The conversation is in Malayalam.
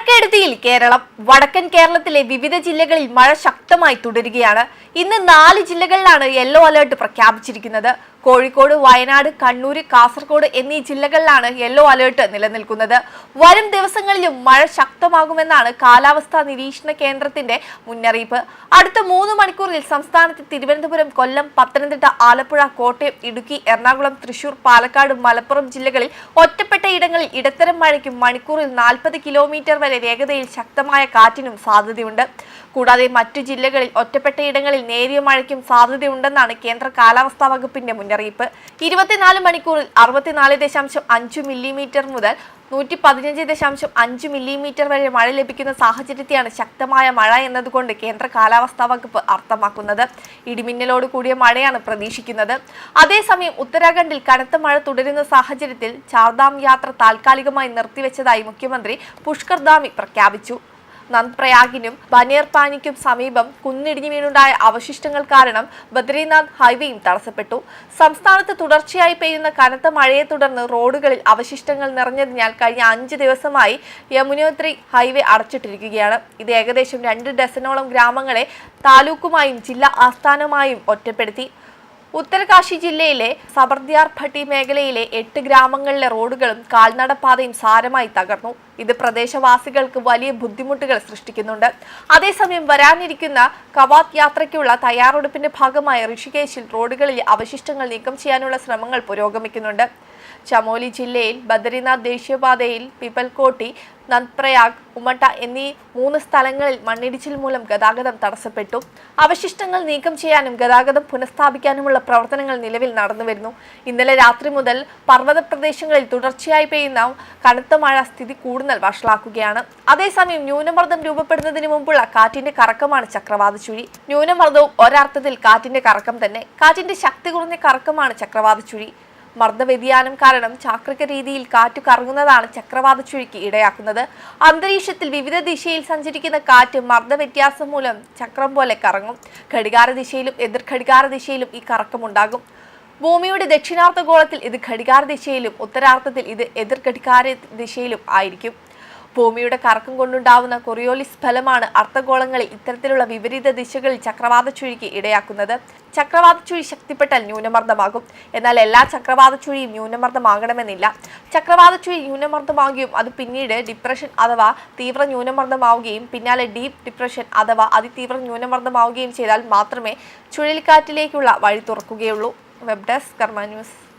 മഴക്കെടുതിയിൽ കേരളം വടക്കൻ കേരളത്തിലെ വിവിധ ജില്ലകളിൽ മഴ ശക്തമായി തുടരുകയാണ്. ഇന്ന് നാല് ജില്ലകളിലാണ് യെല്ലോ അലേർട്ട് പ്രഖ്യാപിച്ചിരിക്കുന്നത്. കോഴിക്കോട് വയനാട് കണ്ണൂർ കാസർഗോഡ് എന്നീ ജില്ലകളിലാണ് യെല്ലോ അലേർട്ട് നിലനിൽക്കുന്നത്. വരും ദിവസങ്ങളിലും മഴ ശക്തമാകുമെന്നാണ് കാലാവസ്ഥാ നിരീക്ഷണ കേന്ദ്രത്തിന്റെ മുന്നറിയിപ്പ്. അടുത്ത മൂന്ന് മണിക്കൂറിൽ സംസ്ഥാനത്ത് തിരുവനന്തപുരം കൊല്ലം പത്തനംതിട്ട ആലപ്പുഴ കോട്ടയം ഇടുക്കി എറണാകുളം തൃശൂർ പാലക്കാട് മലപ്പുറം ജില്ലകളിൽ ഒറ്റപ്പെട്ട ഇടങ്ങളിൽ ഇടത്തരം മഴയ്ക്കും മണിക്കൂറിൽ നാൽപ്പത് കിലോമീറ്റർ വരെ വേഗതയിൽ ശക്തമായ കാറ്റിനും സാധ്യതയുണ്ട്. കൂടാതെ മറ്റു ജില്ലകളിൽ ഒറ്റപ്പെട്ട ഇടങ്ങളിൽ നേരിയ മഴയ്ക്കും സാധ്യതയുണ്ടെന്നാണ് കേന്ദ്ര കാലാവസ്ഥാ വകുപ്പിന്റെ മുന്നറിയിപ്പ്. ഇരുപത്തിനാല് മണിക്കൂറിൽ അറുപത്തിനാല് ദശാംശം അഞ്ച് മില്ലിമീറ്റർ മുതൽ നൂറ്റി പതിനഞ്ച് ദശാംശം അഞ്ച് മില്ലിമീറ്റർ വരെ മഴ ലഭിക്കുന്ന സാഹചര്യത്തെയാണ് ശക്തമായ മഴ എന്നതുകൊണ്ട് കേന്ദ്ര കാലാവസ്ഥാ വകുപ്പ് അർത്ഥമാക്കുന്നത്. ഇടിമിന്നലോട് കൂടിയ മഴയാണ് പ്രതീക്ഷിക്കുന്നത്. അതേസമയം ഉത്തരാഖണ്ഡിൽ കനത്ത മഴ തുടരുന്ന സാഹചര്യത്തിൽ ചാർധാം യാത്ര താൽക്കാലികമായി നിർത്തിവെച്ചതായി മുഖ്യമന്ത്രി പുഷ്കർ ധാമി പ്രഖ്യാപിച്ചു. നന്ദ്പ്രയാഗിനും ബനേർപാനിക്കും സമീപം കുന്നിടിഞ്ഞു വീണുണ്ടായ അവശിഷ്ടങ്ങൾ കാരണം ബദ്രീനാഥ് ഹൈവേയും തടസ്സപ്പെട്ടു. സംസ്ഥാനത്ത് തുടർച്ചയായി പെയ്യുന്ന കനത്ത മഴയെ തുടർന്ന് റോഡുകളിൽ അവശിഷ്ടങ്ങൾ നിറഞ്ഞതിനാൽ കഴിഞ്ഞ അഞ്ച് ദിവസമായി യമുനോത്രി ഹൈവേ അടച്ചിട്ടിരിക്കുകയാണ്. ഇത് ഏകദേശം രണ്ട് ഡസനോളം ഗ്രാമങ്ങളെ താലൂക്കുമായും ജില്ലാ ആസ്ഥാനമായും ഒറ്റപ്പെടുത്തി. ഉത്തരകാശി ജില്ലയിലെ സബർദിയാർ ഭട്ടി മേഖലയിലെ എട്ട് ഗ്രാമങ്ങളിലെ റോഡുകളും കാൽനടപ്പാതയും സാരമായി തകർന്നു. ഇത് പ്രദേശവാസികൾക്ക് വലിയ ബുദ്ധിമുട്ടുകൾ സൃഷ്ടിക്കുന്നുണ്ട്. അതേസമയം വരാനിരിക്കുന്ന കവാത് യാത്രയ്ക്കുള്ള തയ്യാറെടുപ്പിന്റെ ഭാഗമായി ഋഷികേശിൽ റോഡുകളിലെ അവശിഷ്ടങ്ങൾ നീക്കം ചെയ്യാനുള്ള ശ്രമങ്ങൾ പുരോഗമിക്കുന്നുണ്ട്. ചമോലി ജില്ലയിൽ ബദരിനാഥ് ദേശീയപാതയിൽ പിപ്പൽകോട്ടി നന്ദ്പ്രയാഗ് ഉമട്ട എന്നീ മൂന്ന് സ്ഥലങ്ങളിൽ മണ്ണിടിച്ചിൽ മൂലം ഗതാഗതം തടസ്സപ്പെട്ടു. അവശിഷ്ടങ്ങൾ നീക്കം ചെയ്യാനും ഗതാഗതം പുനഃസ്ഥാപിക്കാനുമുള്ള പ്രവർത്തനങ്ങൾ നിലവിൽ നടന്നുവരുന്നു. ഇന്നലെ രാത്രി മുതൽ പർവത പ്രദേശങ്ങളിൽ തുടർച്ചയായി പെയ്യുന്ന കനത്ത മഴ സ്ഥിതി കൂടുതൽ വഷളാക്കുകയാണ്. അതേസമയം ന്യൂനമർദ്ദം രൂപപ്പെടുന്നതിന് മുമ്പുള്ള കാറ്റിന്റെ കറക്കമാണ് ചക്രവാത ചുഴി. ന്യൂനമർദ്ദവും ഒരർത്ഥത്തിൽ കാറ്റിന്റെ കറക്കം തന്നെ. കാറ്റിന്റെ ശക്തി കുറഞ്ഞ കറക്കമാണ് ചക്രവാത ചുഴി. മർദ്ദവ്യതിയാനം കാരണം ചാക്രിക രീതിയിൽ കാറ്റ് കറങ്ങുന്നതാണ് ചക്രവാത ചുഴിക്ക് ഇടയാക്കുന്നത്. അന്തരീക്ഷത്തിൽ വിവിധ ദിശയിൽ സഞ്ചരിക്കുന്ന കാറ്റ് മർദ്ദ വ്യത്യാസം മൂലം ചക്രം പോലെ കറങ്ങും. ഘടികാര ദിശയിലും എതിർ ഘടികാര ദിശയിലും ഈ കറക്കമുണ്ടാകും ഭൂമിയുടെ ദക്ഷിണാർത്ഥ ഗോളത്തിൽ ഇത് ഘടികാര ദിശയിലും ഉത്തരാർത്ഥത്തിൽ ഇത് എതിർ ഘടികാര ദിശയിലും ആയിരിക്കും. ഭൂമിയുടെ കറക്കം കൊണ്ടുണ്ടാവുന്ന കൊറിയോലിസ് ഫലമാണ് അർദ്ധഗോളങ്ങളിൽ ഇത്തരത്തിലുള്ള വിപരീത ദിശകളിൽ ചക്രവാത ചുഴിക്ക് ഇടയാക്കുന്നത്. ചക്രവാത ചുഴി ശക്തിപ്പെട്ടാൽ ന്യൂനമർദ്ദമാകും. എന്നാൽ എല്ലാ ചക്രവാത ചുഴിയും ന്യൂനമർദ്ദമാകണമെന്നില്ല. ചക്രവാത ചുഴി ന്യൂനമർദ്ദമാകുകയും അത് പിന്നീട് ഡിപ്രഷൻ അഥവാ തീവ്ര ന്യൂനമർദ്ദമാവുകയും പിന്നാലെ ഡീപ്പ് ഡിപ്രഷൻ അഥവാ അതിതീവ്ര ന്യൂനമർദ്ദമാവുകയും ചെയ്താൽ മാത്രമേ ചുഴലിക്കാറ്റിലേക്കുള്ള വഴി തുറക്കുകയുള്ളൂ. Web desk Karma news.